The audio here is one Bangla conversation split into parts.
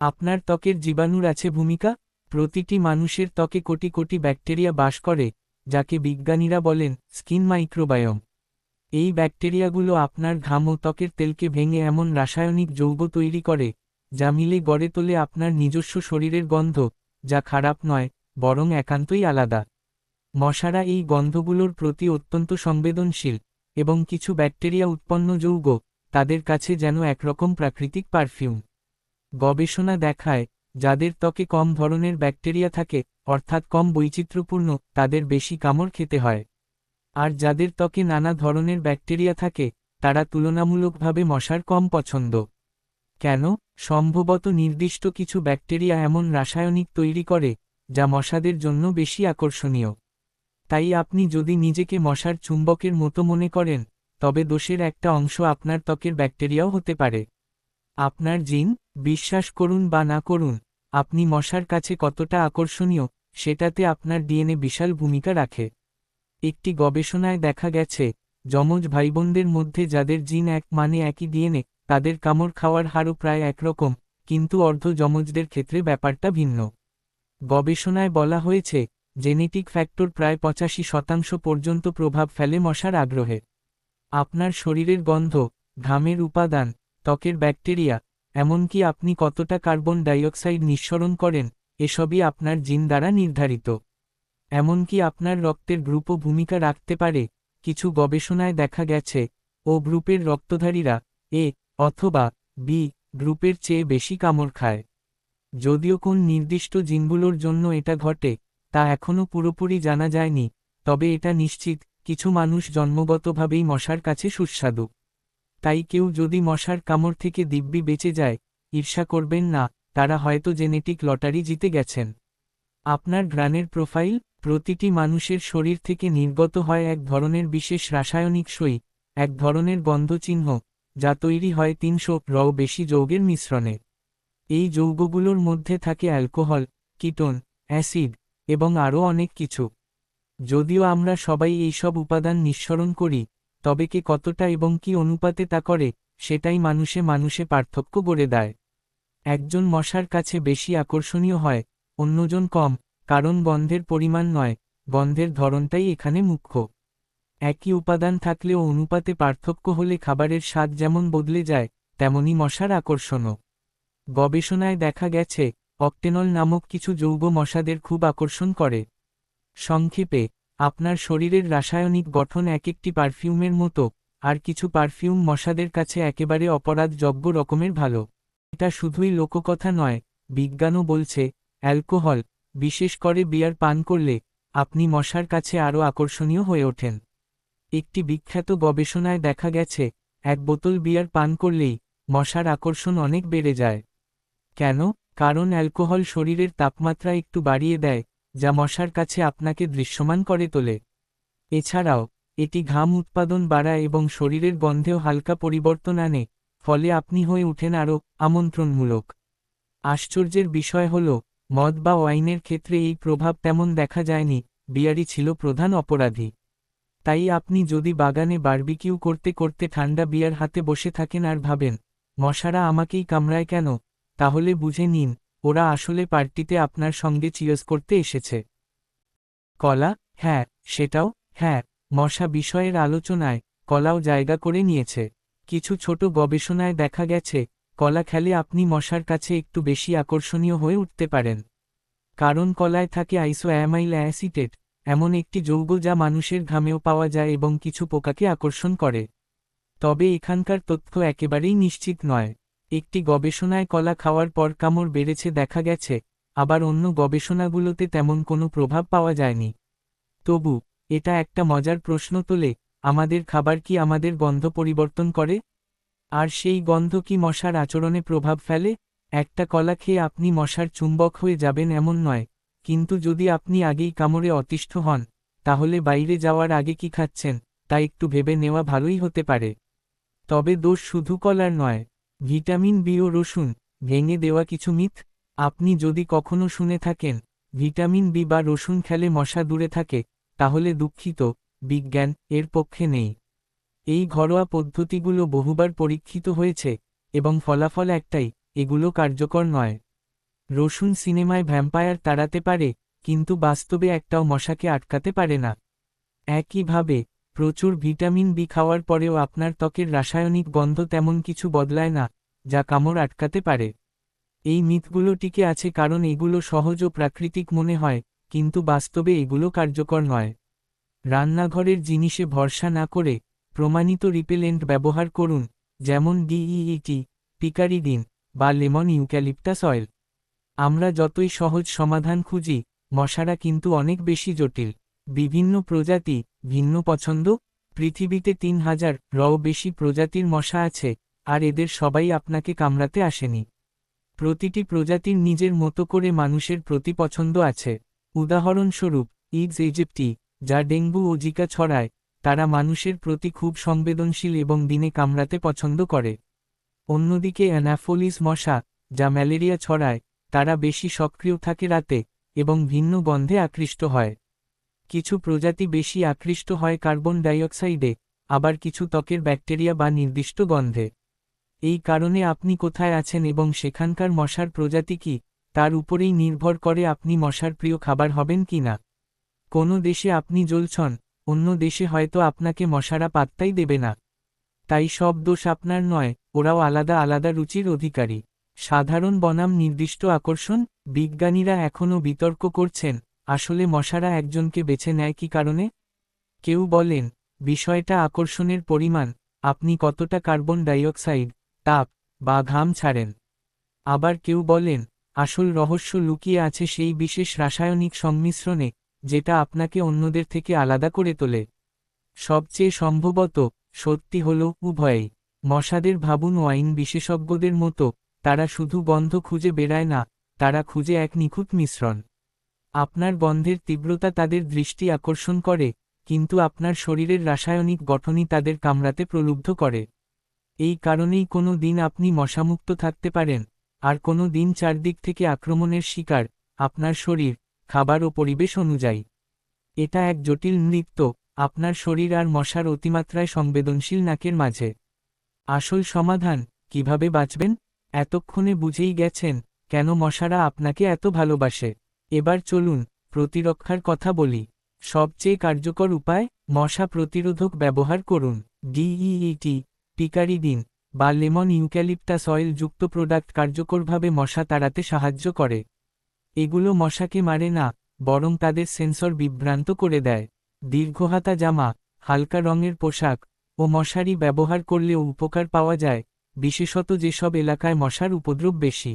আপনার ত্বকের জীবাণুর আছে ভূমিকা? প্রতিটি মানুষের ত্বকে কোটি কোটি ব্যাকটেরিয়া বাস করে, যাকে বিজ্ঞানীরা বলেন স্কিন মাইক্রোবায়োম। এই ব্যাকটেরিয়াগুলো আপনার ঘাম ও ত্বকের তেলকে ভেঙে এমন রাসায়নিক যৌগ তৈরি করে, যা মিলে গড়ে তোলে আপনার নিজস্ব শরীরের গন্ধ, যা খারাপ নয়, বরং একান্তই আলাদা। মশারা এই গন্ধগুলোর প্রতি অত্যন্ত সংবেদনশীল, এবং কিছু ব্যাকটেরিয়া উৎপন্ন যৌগ, তাদের কাছে যেন একরকম প্রাকৃতিক পারফিউম। গবেষণা দেখায়, যাদের ত্বকে কম ধরনের ব্যাকটেরিয়া থাকে, অর্থাৎ কম বৈচিত্র্যপূর্ণ, তাদের বেশি কামড় খেতে হয়। আর যাদের ত্বকে নানা ধরনের ব্যাকটেরিয়া থাকে, তারা তুলনামূলকভাবে মশার কম পছন্দ। কেন? সম্ভবত নির্দিষ্ট কিছু ব্যাকটেরিয়া এমন রাসায়নিক তৈরি করে, যা মশাদের জন্য বেশি আকর্ষণীয়। তাই আপনি যদি নিজেকে মশার চুম্বকের মতো মনে করেন, তবে দোষের একটা অংশ আপনার ত্বকের ব্যাকটেরিয়াও হতে পারে। আপনার জিন বিশ্বাস করুন বা না করুন, আপনি মশার কাছে কতটা আকর্ষণীয়, সেটাতে আপনার ডিএনএ বিশাল ভূমিকা রাখে। একটি গবেষণায় দেখা গেছে, যমজ ভাইবোনদের মধ্যে যাদের জিন এক মানে একই ডিএনএ, তাদের কামড় খাওয়ার হারও প্রায় একরকম, কিন্তু অর্ধ যমজদের ক্ষেত্রে ব্যাপারটা ভিন্ন। গবেষণায় বলা হয়েছে, জেনেটিক ফ্যাক্টর প্রায় পঁচাশি শতাংশ পর্যন্ত প্রভাব ফেলে মশার আগ্রহে। আপনার শরীরের গন্ধ, ঘামের উপাদান, ত্বকের ব্যাকটেরিয়া এমনকি আপনি কতটা কার্বন ডাইঅক্সাইড নিঃসরণ করেন, এসবই আপনার জিন দ্বারা নির্ধারিত। এমনকি আপনার রক্তের গ্রুপও ভূমিকা রাখতে পারে, কিছু গবেষণায় দেখা গেছে, ও গ্রুপের রক্তধারীরা এ অথবা বি গ্রুপের চেয়ে বেশি কামড় খায়। যদিও কোন নির্দিষ্ট জিনগুলোর জন্য এটা ঘটে, তা এখনও পুরোপুরি জানা যায়নি, তবে এটা নিশ্চিত, কিছু মানুষ জন্মগতভাবেই মশার কাছে সুস্বাদু। তাই কেউ যদি মশার কামড় থেকে দিব্যি বেঁচে যায়, ঈর্ষা করবেন না, তারা হয়তো জেনেটিক লটারি জিতে গেছেন। আপনার গ্রানের প্রোফাইল, প্রতিটি মানুষের শরীর থেকে নির্গত হয় এক ধরনের বিশেষ রাসায়নিক সই, এক ধরনের গন্ধচিহ্ন, যা তৈরি হয় তিনশো র বেশি যৌগের মিশ্রণে। এই যৌগগুলোর মধ্যে থাকে অ্যালকোহল, কিটোন, অ্যাসিড, এবং আরও অনেক কিছু। যদিও আমরা সবাই এই সব উপাদান নিঃসরণ করি তবে কে কতটা এবং কি অনুপাতে তা করে, সেটাই মানুষে মানুষে পার্থক্য গড়ে দেয়। একজন মশার কাছে বেশি আকর্ষণীয় হয়, অন্যজন কম, কারণ গন্ধের পরিমাণ নয়, গন্ধের ধরনটাই এখানে মুখ্য। একই উপাদান থাকলেও অনুপাতে পার্থক্য হলে খাবারের স্বাদ যেমন বদলে যায়, তেমনি মশার আকর্ষণও। গবেষণায় দেখা গেছে, অক্টেনল নামক কিছু যৌগ মশাদের খুব আকর্ষণ করে। সংক্ষেপে আপনার শরীরের রাসায়নিক গঠন এক একটি পারফিউমের মতো, আর কিছু পারফিউম মশাদের কাছে একেবারে অপরাধযোগ্য রকমের ভালো। এটা শুধুই লোককথা নয়, বিজ্ঞানও বলছে, অ্যালকোহল, বিশেষ করে বিয়ার পান করলে, আপনি মশার কাছে আরও আকর্ষণীয় হয়ে ওঠেন। একটি বিখ্যাত গবেষণায় দেখা গেছে, এক বোতল বিয়ার পান করলেই, মশার আকর্ষণ অনেক বেড়ে যায়। কেন? কারণ অ্যালকোহল শরীরের তাপমাত্রা একটু বাড়িয়ে দেয় যা মশার কাছে আপনাকে দৃশ্যমান করে তোলে। এছাড়াও, এটি ঘাম উৎপাদন বাড়ায় এবং শরীরের গন্ধেও হালকা পরিবর্তন আনে, ফলে আপনি হয়ে উঠেন আরও আমন্ত্রণমূলক। আশ্চর্যের বিষয় হল, মদ বা ওয়াইনের ক্ষেত্রে এই প্রভাব তেমন দেখা যায়নি বিয়ারি ছিল প্রধান অপরাধী। তাই আপনি যদি বাগানে বার্বিকিউ করতে করতে ঠান্ডা বিয়ার হাতে বসে থাকেন আর ভাবেন, মশারা আমাকেই কামড়ায় কেন? তাহলে বুঝে নিন ওরা আসলে পার্টিতে আপনার সঙ্গে চিয়স করতে এসেছে। কলা হ্যাঁ সেটাও হ্যাঁ মশা বিষয়ের আলোচনায়, কলাও জায়গা করে নিয়েছে। কিছু ছোট গবেষণায় দেখা গেছে, কলা খেলে আপনি মশার কাছে একটু বেশি আকর্ষণীয় হয়ে উঠতে পারেন। কারণ কলায় থাকে আইসো অ্যামাইল অ্যাসিটেট এমন একটি যৌগ যা মানুষের ঘামেও পাওয়া যায় এবং কিছু পোকাকে আকর্ষণ করে। তবে এখানকার তথ্য একেবারেই নিশ্চিত নয়। একটি গবেষণায় কলা খাওয়ার পর কামড় বেড়েছে দেখা গেছে, আবার অন্য গবেষণাগুলোতে তেমন কোনো প্রভাব পাওয়া যায়নি। তবু, এটা একটা মজার প্রশ্ন তোলে, আমাদের খাবার কি আমাদের গন্ধ পরিবর্তন করে? আর সেই গন্ধ কি মশার আচরণে প্রভাব ফেলে? একটা কলা খেয়ে আপনি মশার চুম্বক হয়ে যাবেন এমন নয়, কিন্তু যদি আপনি আগেই কামড়ে অতিষ্ঠ হন, তাহলে বাইরে যাওয়ার আগে কি খাচ্ছেন, তা একটু ভেবে নেওয়া ভালোই হতে পারে। তবে দোষ শুধু কলার নয়। ভিটামিন বি ও রসুন, ভেঙে দেওয়া কিছু মিথ, আপনি যদি কখনো শুনে থাকেন, ভিটামিন বি বা রসুন খেলে মশা দূরে থাকে, তাহলে দুঃখিত, বিজ্ঞান এর পক্ষে নেই। এই ঘরোয়া পদ্ধতিগুলো বহুবার পরীক্ষিত হয়েছে, এবং ফলাফল একটাই, এগুলো কার্যকর নয়। রসুন সিনেমায় ভ্যাম্পায়ার তাড়াতে পারে, কিন্তু বাস্তবে একটাও মশাকে আটকাতে পারে না। একইভাবে প্রচুর ভিটামিন বি খাওয়ার পরেও আপনার ত্বকের রাসায়নিক গন্ধ তেমন কিছু বদলায় না, যা কামড় আটকাতে পারে। এই মিথগুলো টিকে আছে কারণ এগুলো সহজ ও প্রাকৃতিক মনে হয়, কিন্তু বাস্তবে এগুলো কার্যকর নয়। রান্নাঘরের জিনিসে ভরসা না করে প্রমাণিত রিপেলেন্ট ব্যবহার করুন, যেমন ডিইইটি পিকারিডিন বা লেমন ইউক্যালিপটাস অয়েল। আমরা যতই সহজ সমাধান খুঁজি, মশারা কিন্তু অনেক বেশি জটিল। বিভিন্ন প্রজাতি ভিন্ন পছন্দ। পৃথিবীতে তিন হাজার রও বেশি প্রজাতির মশা আছে, আর এদের সবাই আপনাকে কামড়াতে আসেনি। প্রতিটি প্রজাতির নিজের মতো করে মানুষের প্রতি পছন্দ আছে। উদাহরণস্বরূপ ইডস ইজিপ্টি, যা ডেঙ্গু ও জিকা ছড়ায়, তারা মানুষের প্রতি খুব সংবেদনশীল এবং দিনে কামড়াতে পছন্দ করে। অন্যদিকে অ্যানাফোলিস মশা, যা ম্যালেরিয়া ছড়ায়, তারা বেশি সক্রিয় থাকে রাতে এবং ভিন্ন গন্ধে আকৃষ্ট হয়। কিছু প্রজাতি বেশি আকৃষ্ট হয় কার্বন ডাইঅক্সাইডে, আবার কিছু ত্বকের ব্যাকটেরিয়া বা নির্দিষ্ট গন্ধে। এই কারণে আপনি কোথায় আছেন এবং সেখানকার মশার প্রজাতি কি, তার উপরেই নির্ভর করে আপনি মশার প্রিয় খাবার হবেন কি না। কোনো দেশে আপনি জ্বলছন, অন্য দেশে হয়তো আপনাকে মশারা পাত্তাই দেবে না। তাই সব দোষ আপনার নয়, ওরাও আলাদা আলাদা রুচির অধিকারী। সাধারণ বনাম নির্দিষ্ট আকর্ষণ, বিজ্ঞানীরা এখনও বিতর্ক করছেন। আসলে মশারা একজনকে বেছে নেয় কি কারণে? কেউ বলেন, বিষয়টা আকর্ষণের পরিমাণ, আপনি কতটা কার্বন ডাইঅক্সাইড, তাপ, বা ঘাম ছাড়েন। আবার কেউ বলেন, আসল রহস্য লুকিয়ে আছে সেই বিশেষ রাসায়নিক সংমিশ্রণে, যেটা আপনাকে অন্যদের থেকে আলাদা করে তোলে। সবচেয়ে সম্ভবত, সত্যি হল, উভয়েই। মশাদের ভাবুন ওয়াইন বিশেষজ্ঞদের মতো, তারা শুধু গন্ধ খুঁজে বেড়ায় না, তারা খুঁজে এক নিখুঁত মিশ্রণ। আপনার গন্ধের তীব্রতা তাদের দৃষ্টি আকর্ষণ করে, কিন্তু আপনার শরীরের রাসায়নিক গঠনই তাদের কামড়াতে প্রলুব্ধ করে। এই কারণেই কোনো দিন আপনি মশামুক্ত থাকতে পারেন, আর কোনো দিন চারদিক থেকে আক্রমণের শিকার আপনার শরীর, খাবার ও পরিবেশ অনুযায়ী। এটা এক জটিল নৃত্য, আপনার শরীর আর মশার অতিমাত্রায় সংবেদনশীল নাকের মাঝে। আসল সমাধান, কীভাবে বাঁচবেন? এতক্ষণে বুঝেই গেছেন, কেন মশারা আপনাকে এত ভালোবাসে। এবার চলুন, প্রতিরক্ষার কথা বলি। সবচেয়ে কার্যকর উপায়, মশা প্রতিরোধক ব্যবহার করুন। ডিইইটি পিকারিডিন, বা লেমন ইউক্যালিপটাস অয়েল যুক্ত প্রোডাক্ট কার্যকরভাবে মশা তাড়াতে সাহায্য করে। এগুলো মশাকে মারে না, বরং তাদের সেন্সর বিভ্রান্ত করে দেয়। দীর্ঘহাতা জামা, হালকা রঙের পোশাক ও মশারি ব্যবহার করলেও উপকার পাওয়া যায়, বিশেষত যেসব এলাকায় মশার উপদ্রব বেশি।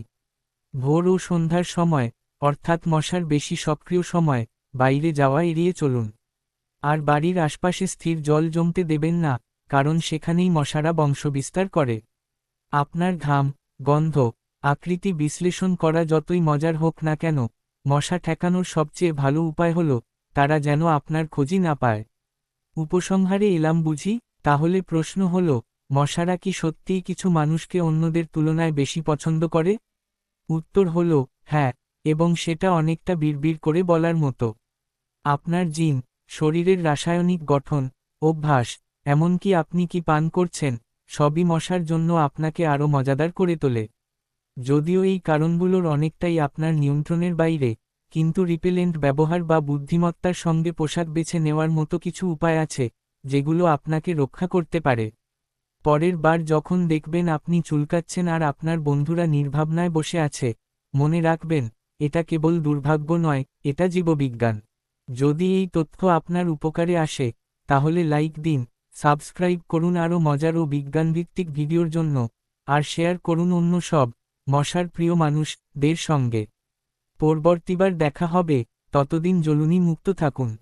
ভোর ও সন্ধ্যার সময় অর্থাৎ মশার বেশি সক্রিয় সময়, বাইরে যাওয়া এড়িয়ে চলুন। আর বাড়ির আশপাশে স্থির জল জমতে দেবেন না, কারণ সেখানেই মশারা বংশবিস্তার করে। আপনার ঘাম, গন্ধ, আকৃতি বিশ্লেষণ করা যতই মজার হোক না কেন, মশা ঠেকানোর সবচেয়ে ভালো উপায় হল, তারা যেন আপনার খোঁজি না পায়। উপসংহারে এলাম বুঝি, তাহলে প্রশ্ন হল, মশারা কি সত্যিই কিছু মানুষকে অন্যদের তুলনায় বেশি পছন্দ করে? উত্তর হল হ্যাঁ এবং সেটা অনেকটা বিড়বিড় করে বলার মতো। আপনার জিন, শরীরের রাসায়নিক গঠন, অভ্যাস, এমনকি আপনি কি পান করছেন, সবই মশার জন্য আপনাকে আরও মজাদার করে তোলে। যদিও এই কারণগুলোর অনেকটাই আপনার নিয়ন্ত্রণের বাইরে, কিন্তু রিপেলেন্ট ব্যবহার বা বুদ্ধিমত্তার সঙ্গে পোশাক বেছে নেওয়ার মতো কিছু উপায় আছে, যেগুলো আপনাকে রক্ষা করতে পারে। পরের বার যখন দেখবেন আপনি চুলকাচ্ছেন আর আপনার বন্ধুরা নির্ভাবনায় বসে আছে, মনে রাখবেন এটা কেবল দুর্ভাগ্য নয়, এটা জীববিজ্ঞান। যদি এই তথ্য আপনার উপকারে আসে, তাহলে লাইক দিন, সাবস্ক্রাইব করুন আরও মজার ও বিজ্ঞানভিত্তিক ভিডিওর জন্য, আর শেয়ার করুন অন্য সব, মশার প্রিয় মানুষদের সঙ্গে। পরবর্তীবার দেখা হবে, ততদিন জ্বলুনি মুক্ত থাকুন।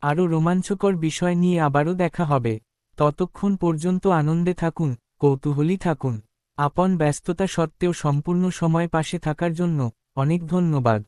আরও রোমাঞ্চকর বিষয় নিয়ে আবারও দেখা হবে। ততক্ষণ পর্যন্ত আনন্দে থাকুন, কৌতূহলী থাকুন। আপন ব্যস্ততা সত্ত্বেও সম্পূর্ণ সময় পাশে থাকার জন্য অনেক ধন্যবাদ।